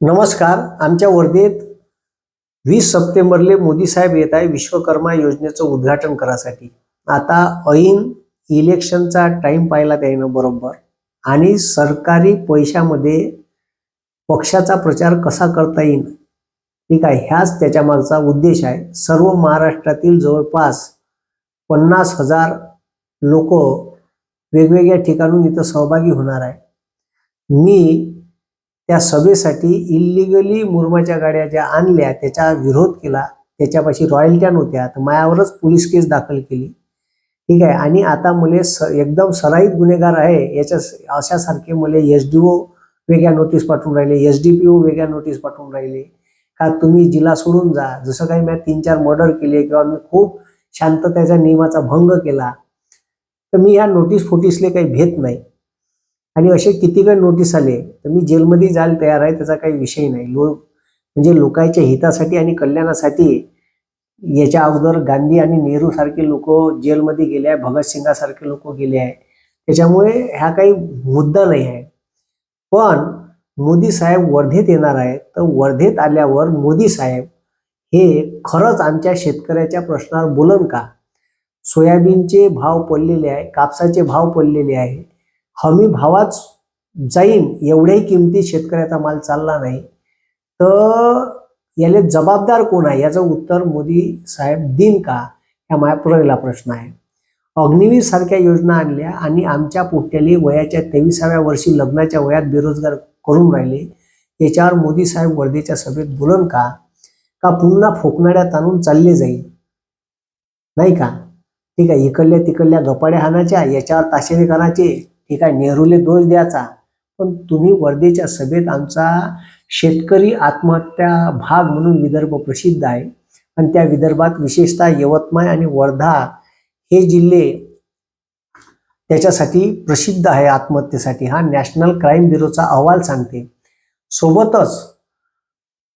नमस्कार आमच्या वर्धेत वीस सप्टेंबरले मोदी साहेब येत आहे विश्वकर्मा योजनेचं उद्घाटन करासाठी आता ऐन इलेक्शनचा टाइम पाहिला त्यानं बरोबर. आणि सरकारी पैशामध्ये पक्षाचा प्रचार कसा करता येईल ठीक आहे ह्याच त्याच्या मागचा उद्देश आहे. सर्व महाराष्ट्रातील जवळपास पन्नास हजार लोक वेगवेगळ्या ठिकाणून इथं सहभागी होणार आहे. मी त्या सभेसाठी इल्लिगली मुरमाच्या गाड्या ज्या आणल्या त्याचा विरोध केला. त्याच्यापाशी रॉयल्ट्या नव्हत्या तर मायावरच पोलीस केस दाखल केली. ठीक आहे? आणि आता मुले स एकदम सराईत गुन्हेगार आहे याच्या अशासारखे मुले एस डी ओ वेगळ्या नोटीस पाठवून राहिले एस डी पी ओ वेगळ्या नोटीस पाठवून राहिले. का तुम्ही जिल्हा सोडून जा. जसं काही मी तीन चार मर्डर केले किंवा मी खूप शांततेच्या नियमाचा भंग केला तर मी ह्या नोटीस फोटीसले काही भेट नाही. आणि असे किती काही नोटीस आले तर मी जेलमध्ये जायला तयार आहे त्याचा काही विषय नाही. लोक म्हणजे लोकांच्या हितासाठी आणि कल्याणासाठी याच्या अगोदर गांधी आणि नेहरू सारखे लोक जेलमध्ये गेले आहे भगतसिंगासारखे लोक गेले आहे. त्याच्यामुळे ह्या काही मुद्दा नाही आहे. पण मोदी साहेब वर्धेत येणार आहे तर वर्धेत आल्यावर मोदी साहेब हे खरंच आमच्या शेतकऱ्याच्या प्रश्नावर बोलन का? सोयाबीनचे भाव पडलेले आहे कापसाचे भाव पडलेले आहे. हमी भावात जाईन एवढ्याही किमतीत शेतकऱ्याचा माल चालला नाही. तर याला जबाबदार कोण आहे? याचं उत्तर मोदी साहेब दिन का? ह्या माझ्या पहिला प्रश्न आहे. अग्निवीर सारख्या योजना आणल्या आणि आमच्या पोट्याली वयाच्या तेविसाव्या वर्षी लग्नाच्या वयात बेरोजगार करून राहिले. याच्यावर मोदी साहेब वर्धेच्या सभेत बोलन का? का पुन्हा फोकणाऱ्यात आणून चालले जाईल? नाही का? ठीक आहे इकडल्या तिकडल्या गपाड्या हाणाच्या याच्यावर ताशेरे कराचे ठीक आहे नेहरूले दोष द्यायचा? पण तुम्ही वर्धेच्या सभेत आमचा शेतकरी आत्महत्या भाग म्हणून विदर्भ प्रसिद्ध आहे. आणि त्या विदर्भात विशेषतः यवतमाळ आणि वर्धा हे जिल्हे त्याच्यासाठी प्रसिद्ध आहे आत्महत्येसाठी. हा नॅशनल क्राईम ब्युरोचा अहवाल सांगते. सोबतच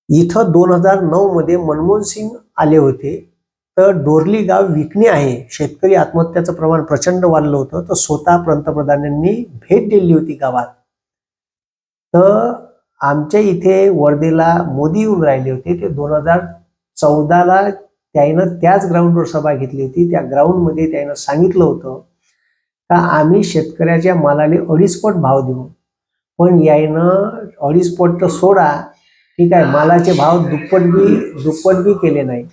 इथं दोन हजार नऊ मध्ये मनमोहन सिंग आले होते. तर डोरली गाव विकणे आहे. शेतकरी आत्महत्याचं प्रमाण प्रचंड वाढलं होतं. तर स्वतः पंतप्रधानांनी भेट दिली होती गावात. तर आमच्या इथे वर्धेला मोदी येऊन राहिले होते. ते दोन हजार चौदाला त्यानं त्याच ग्राउंडवर सभा घेतली होती. त्या ग्राउंडमध्ये त्यानं सांगितलं होतं का आम्ही शेतकऱ्याच्या मालाने अडीच पट भाव देऊ. पण यायनं अडीच पट तर सोडा. ठीक आहे मालाचे भाव दुप्पट बी दुप्पट बी केले नाही.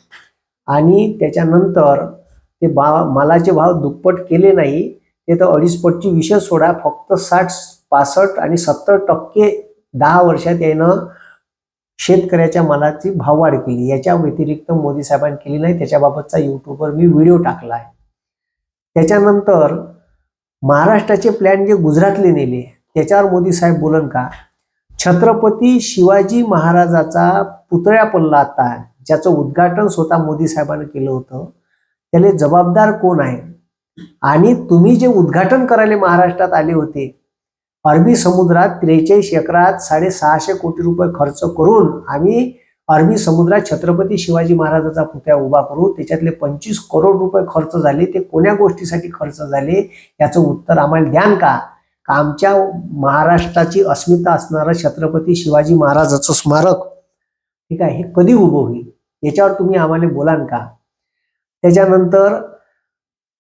आणि त्याच्यानंतर ते बा मालाचे भाव दुप्पट केले नाही ते तर अडीच पटची विषय सोडा फक्त साठ पासष्ट आणि सत्तर टक्के दहा वर्षात यानं शेतकऱ्याच्या मालाची भाववाढ केली. याच्या व्यतिरिक्त मोदी साहेबांनी केली नाही. त्याच्याबाबतचा यूट्यूबवर मी व्हिडिओ टाकला आहे. त्याच्यानंतर महाराष्ट्राचे प्लॅन जे गुजरातले नेले त्याच्यावर मोदी साहेब बोलन का? छत्रपती शिवाजी महाराजाचा पुतळ्या पडला आता. ज्याचं उद्घाटन स्वतः मोदी साहेबांनी केलं होतं त्याला जबाबदार कोण आहे? आणि तुम्ही जे उद्घाटन करायला महाराष्ट्रात आले होते अरबी समुद्रात त्रेचाळीस एकरात साडेसहाशे कोटी रुपये खर्च करून आम्ही अरबी समुद्रात छत्रपती शिवाजी महाराजाचा पुतळा उभा करू त्याच्यातले पंचवीस करोड रुपये खर्च झाले ते कोण्या गोष्टीसाठी खर्च झाले याचं उत्तर आम्हाला द्यान का? का आमच्या महाराष्ट्राची अस्मिता असणारं छत्रपती शिवाजी महाराजाचं स्मारक? ठीक आहे हे कधी उभं होईल? याच्यावर तुम्ही आम्हाला बोलान का? त्याच्यानंतर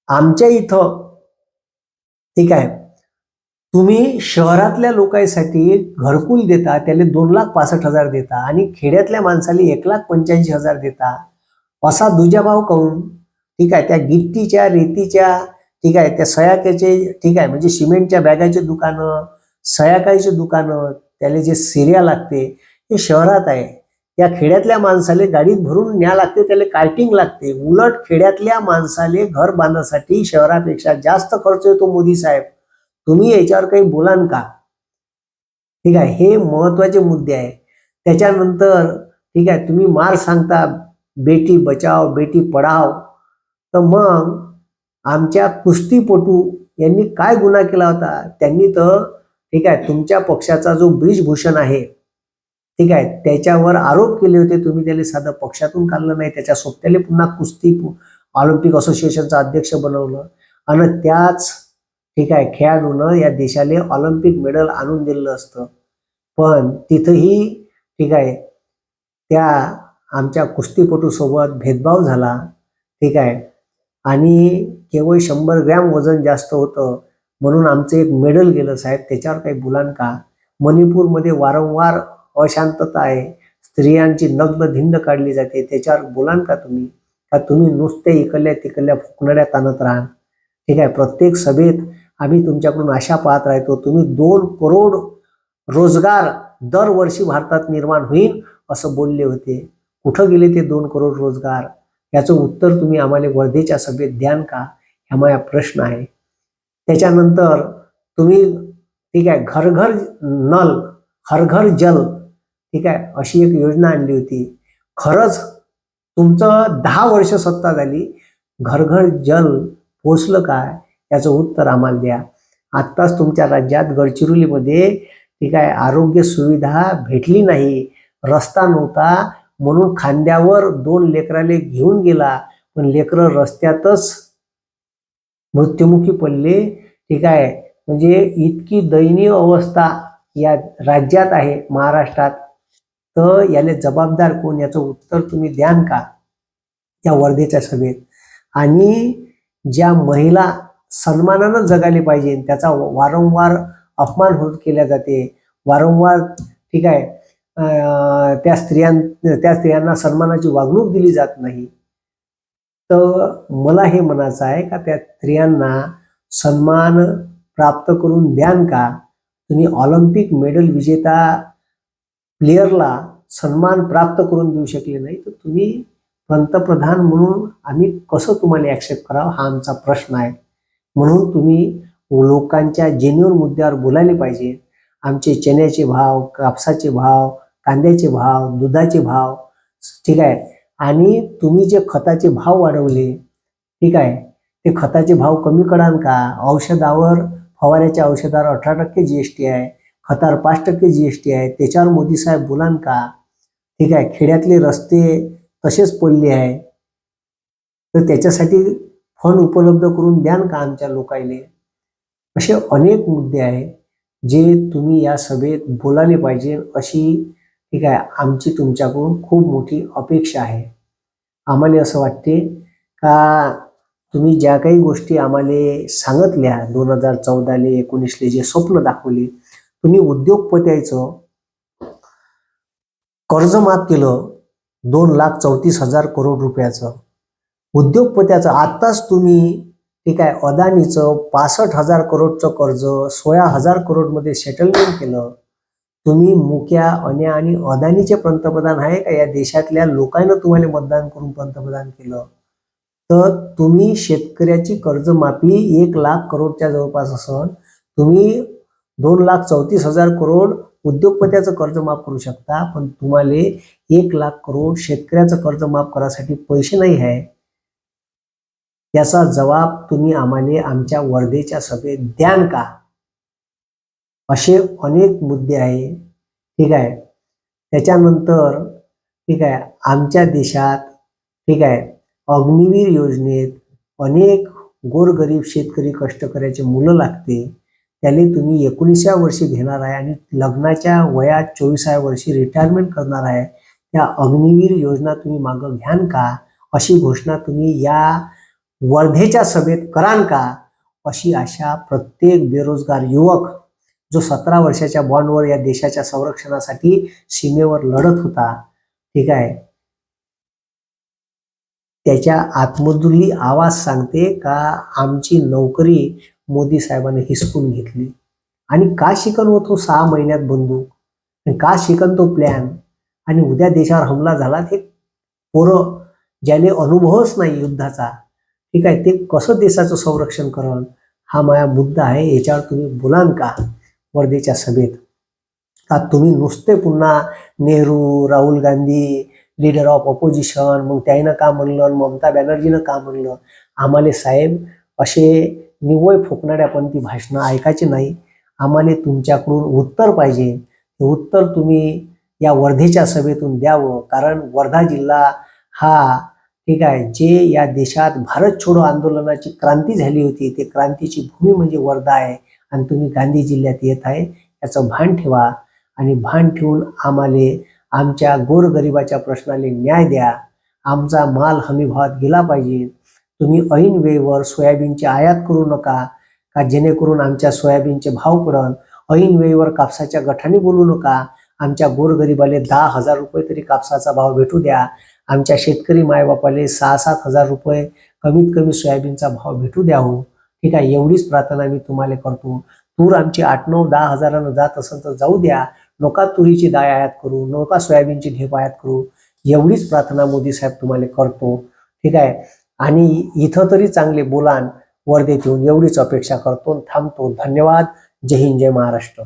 आमच्या इथं ठीक आहे तुम्ही शहरातल्या लोकांसाठी घरकुल देता त्याला दोन लाख पासष्ट हजार देता आणि खेड्यातल्या माणसाला एक लाख पंच्याऐंशी हजार देता. असा दुजाभाव काऊन? ठीक आहे त्या गिट्टीच्या रेतीच्या ठीक आहे त्या सयाक्याचे ठीक आहे म्हणजे सिमेंटच्या बॅगाचे दुकानं सयाकाईचे दुकानं त्याला जे सिरिया लागते हे शहरात आहे. त्या खेड्यातल्या माणसाले गाडीत भरून न्या लागते त्याला कार्टिंग लागते. उलट खेड्यातल्या माणसाले घर बांधण्यासाठी शहरापेक्षा जास्त खर्च येतो मोदी साहेब. तुम्ही याच्यावर काही बोलान का? ठीक आहे हे महत्त्वाचे मुद्दे आहे त्याच्यानंतर ठीक आहे तुम्ही मार सांगता बेटी बचाव बेटी पढाव. तर मग आमच्या कुस्तीपटू यांनी काय गुन्हा केला होता? त्यांनी तर ठीक आहे तुमच्या पक्षाचा जो ब्रिजभूषण आहे ठीक आहे? त्याच्यावर आरोप केले होते. तुम्ही त्याला साधं पक्षातून काढलं नाही. त्याच्या सोबत्याला पुन्हा कुस्ती ऑलिम्पिक असोसिएशनचा अध्यक्ष बनवलं. आणि त्याच ठीक आहे खेळाडूनं या देशाला ऑलिम्पिक मेडल आणून दिलेलं असतं. पण तिथंही ठीक आहे त्या आमच्या कुस्तीपटूसोबत भेदभाव झाला. ठीक आहे? आणि केवळ शंभर ग्रॅम वजन जास्त होतं. म्हणून आमचं एक मेडल गेलं साहेब. त्याच्यावर काही बोलान का? मणिपूरमध्ये वारंवार अशांतता आहे. स्त्रियांची नग्न धिंड काढली जाते. त्याच्यावर बोलान का तुम्ही? का तुम्ही नुसते इकडल्या तिकडल्या फुकणाऱ्या ताणत राहा ठीक आहे प्रत्येक सभेत आम्ही तुमच्याकडून आशा पाहत राहतो तुम्ही दोन करोड रोजगार दरवर्षी भारतात निर्माण होईल असं बोलले होते. कुठं गेले ते दोन करोड रोजगार? याचं उत्तर तुम्ही आम्हाला वर्धेच्या सभेत द्यान का? ह्या माझा प्रश्न आहे. त्याच्यानंतर तुम्ही ठीक आहे घर घर नल हर घर जल ठीक आहे? अशी एक योजना आणली होती. खरंच तुमचं दहा वर्ष सत्ता झाली. घरघर जल पोचलं काय? याचं उत्तर आम्हाला द्या. आत्ताच तुमच्या राज्यात गडचिरोलीमध्ये ठीक आहे आरोग्य सुविधा भेटली नाही. रस्ता नव्हता. म्हणून खांद्यावर दोन लेकराले घेऊन गेला. पण लेकरं रस्त्यातच मृत्युमुखी पडले. ठीक आहे? म्हणजे इतकी दयनीय अवस्था या राज्यात आहे महाराष्ट्रात. तर याले जबाबदार कोण? याचं उत्तर तुम्ही द्यान का? या वर्धेच्या सभेत. आणि ज्या महिला सन्मानानं जगायला पाहिजे त्याचा वारंवार अपमान होत केल्या जाते. वारंवार ठीक आहे त्या स्त्रियां त्या स्त्रियांना सन्मानाची वागणूक दिली जात नाही. तर मला हे म्हणायचं आहे का त्या स्त्रियांना सन्मान प्राप्त करून द्यान का? तुम्ही ऑलिम्पिक मेडल विजेता प्लेयरला सन्मान प्राप्त करून देऊ शकले नाही तर तुम्ही पंतप्रधान म्हणून आम्ही कसं तुम्हाला ॲक्सेप्ट करावं? हा आमचा प्रश्न आहे. म्हणून तुम्ही लोकांच्या जेन्युअन मुद्द्यावर बोलायला पाहिजे. आमचे चण्याचे भाव कापसाचे भाव कांद्याचे भाव दुधाचे भाव ठीक आहे? आणि तुम्ही जे खताचे भाव वाढवले ठीक आहे? ते खताचे भाव कमी कराल का? औषधावर फवाऱ्याच्या औषधावर अठरा टक्के जी एस टी आहे. खतावर पाच टक्के जी एस टी आहे. त्याच्यावर मोदी साहेब बोलान का? ठीक आहे खेड्यातले रस्ते तसेच पडले आहे. तर त्याच्यासाठी फंड उपलब्ध करून द्यान का आमच्या लोकायले? असे अनेक मुद्दे आहेत जे तुम्ही या सभेत बोलाले पाहिजे अशी ठीक आहे आमची तुमच्याकडून खूप मोठी अपेक्षा आहे. आम्हाला असं वाटते का तुम्ही ज्या काही गोष्टी आम्हाला सांगितल्या दोन हजार चौदाले एकोणीसले जे स्वप्न दाखवले तुम्ही उद्योगपत्याचं कर्ज माफ केलं दोन लाख चौतीस हजार करोड रुपयाचं. उद्योगपत्याचं आत्ताच तुम्ही ठीक आहे अदानीचं पासष्ट हजार करोडचं कर्ज सोळा हजार करोडमध्ये सेटलमेंट केलं. तुम्ही मुक्या अन्या आणि अदानीचे पंतप्रधान आहे का? या देशातल्या लोकांना तुम्हाला मतदान करून पंतप्रधान केलं. तर तुम्ही शेतकऱ्याची कर्जमाफी एक लाख करोडच्या जवळपास असन तुम्ही दोन लाख चौतीस हजार करोड उद्योगपत्याचं कर्ज माफ करू शकता पण तुम्हाला एक लाख करोड शेतकऱ्याचं कर्ज माफ करायसाठी पैसे नाही आहे. याचा जबाब तुम्ही आम्हाला आमच्या वर्धेच्या सभेत द्यान का? असे अनेक मुद्दे आहे. ठीक आहे. त्याच्यानंतर ठीक आहे आमच्या देशात ठीक आहे अग्निवीर योजनेत अनेक गोरगरीब शेतकरी कष्टकऱ्याचे मुलं लागते. त्याने तुम्ही एकोणीसव्या वर्षी घेणार आहे आणि लग्नाच्या वयात चोवीसाव्या वर्षी रिटायरमेंट करणार आहे. त्या अग्निवीर योजना तुम्ही मागं घ्यान का? अशी घोषणा तुम्ही या वर्धेच्या सभेत करान का? अशी आशा प्रत्येक बेरोजगार युवक जो सतरा वर्षाच्या बॉन्डवर या देशाच्या संरक्षणासाठी सीमेवर लढत होता ठीक आहे? त्याच्या आत्मदुर्ली आवाज सांगते का आमची नोकरी मोदी साहेबांनी हिसकून घेतली. आणि का शिकन होतो सहा महिन्यात बंदूक? का शिकन तो प्लॅन आणि उद्या देशावर हमला झाला ते पोरं ज्याने अनुभवच नाही युद्धाचा. ठीक आहे ते कसं देशाचं संरक्षण करण हा माझा मुद्दा आहे याच्यावर तुम्ही बोलान का वर्धेच्या सभेत? का तुम्ही नुसते पुन्हा Nehru Rahul Gandhi leader of opposition मग त्याईनं का म्हणलं ममता बॅनर्जीनं का म्हणलं? आम्हाला साहेब असे निव्वळ फुकणाऱ्या पण ती भाषणं ऐकायची नाही. आम्हाला तुमच्याकडून उत्तर पाहिजे. ते उत्तर तुम्ही या वर्धेच्या सभेतून द्यावं. कारण वर्धा जिल्हा हा ठीक आहे जे या देशात भारत छोडो आंदोलनाची क्रांती झाली होती ते क्रांतीची भूमी म्हणजे वर्धा आहे आणि तुम्ही गांधी जिल्ह्यात येत आहे याचं भान ठेवा आणि भान ठेवून आम्हाला आमच्या गोरगरिबाच्या प्रश्नाला न्याय द्या. आमचा माल हमीभावात गेला पाहिजे. तुम्ही ऐन वेळेवर सोयाबीनची आयात करू नका का जेणेकरून आमच्या सोयाबीनचे भाव पडन. ऐन वेळेवर कापसाच्या गठाने बोलू नका. आमच्या गोरगरिबाले दहा हजार रुपये तरी कापसाचा भाव भेटू द्या. आमच्या शेतकरी मायबापाले सहा सात हजार रुपये कमीत कमी सोयाबीनचा भाव भेटू द्या हो. ठीक आहे एवढीच प्रार्थना मी तुम्हाला करतो. तूर आमची आठ नऊ दहा हजारानं जात असेल तर जाऊ द्या. नका तुरीची डाळ आयात करू नका सोयाबीनची ढेप आयात करू. एवढीच प्रार्थना मोदी साहेब तुम्हाला करतो. ठीक आहे आणि इथं तरी चांगले बोलान वर्धेत येऊन एवढीच अपेक्षा करतो. थांबतो. धन्यवाद. जय हिंद जय महाराष्ट्र.